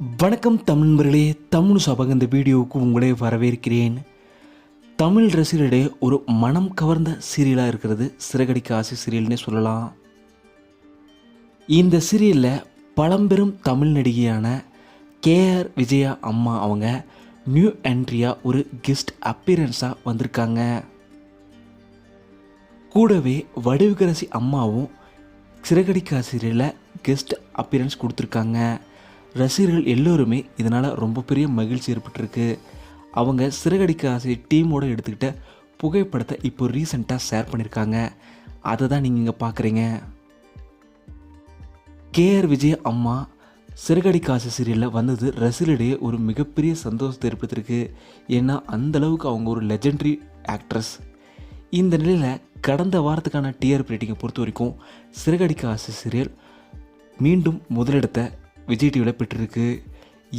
வணக்கம் தமிழ் தமிழ் சபக இந்த வீடியோவுக்கு உங்களே வரவேற்கிறேன். தமிழ் ரசிகர்களிடையே ஒரு மனம் கவர்ந்த சீரியலாக இருக்கிறது சிறகடிக்க ஆசை சீரியல்னே சொல்லலாம். இந்த சீரியலில் பழம்பெரும் தமிழ் நடிகையான கேஆர் விஜயா அம்மா அவங்க நியூ என்ட்ரியா ஒரு கெஸ்ட் அப்பீரன்ஸாக வந்திருக்காங்க. கூடவே வடிவுகரசி அம்மாவும் சிறகடிக்கா சீரியலில் கெஸ்ட் அப்பியரன்ஸ் கொடுத்துருக்காங்க. ரசிகர்கள் எல்லோருமே இதனால் ரொம்ப பெரிய மகிழ்ச்சி ஏற்பட்டிருக்கு. அவங்க சிறகடிக்க ஆசை டீமோடு எடுத்துக்கிட்ட புகைப்படத்தை இப்போ ரீசெண்டாக ஷேர் பண்ணியிருக்காங்க அதை தான் நீங்கள் இங்கே பார்க்குறீங்க கேஆர் விஜய் அம்மா சிறகடி காசு சீரியலில் வந்தது ரசிகர்களிடையே ஒரு மிகப்பெரிய சந்தோஷத்தை ஏற்படுத்திருக்கு ஏன்னா அந்த அளவுக்கு அவங்க ஒரு லெஜெண்டரி ஆக்ட்ரஸ் இந்த நிலையில் கடந்த வாரத்துக்கான டிஆர்பி ரேட்டிங்கை பொறுத்த வரைக்கும் சிறகடிக்க ஆசை சீரியல் மீண்டும் முதலிடத்தை விஜய் டிவியில் பெற்றிருக்கு.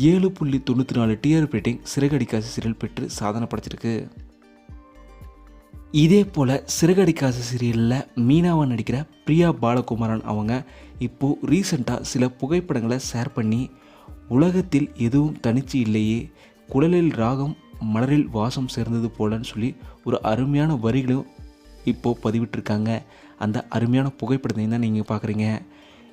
ஏழு புள்ளி தொண்ணூற்றி நாலு டிஆர்பி ரேட்டிங் சிறகடிக்காசி சீரியல் பெற்று சாதனை படைச்சிருக்கு. இதே போல் சிறகடிக்காச சீரியலில் மீனாவாக நடிக்கிற பிரியா பாலகுமாரன் அவங்க இப்போது ரீசண்டாக சில புகைப்படங்களை ஷேர் பண்ணி உலகத்தில் எதுவும் தனிச்சு இல்லையே குழலில் ராகம் மலரில் வாசம் சேர்ந்தது போலன்னு சொல்லி ஒரு அருமையான வரிகளும் இப்போது பதிவிட்டிருக்காங்க. அந்த அருமையான புகைப்படத்தையும் தான் நீங்கள் பார்க்குறீங்க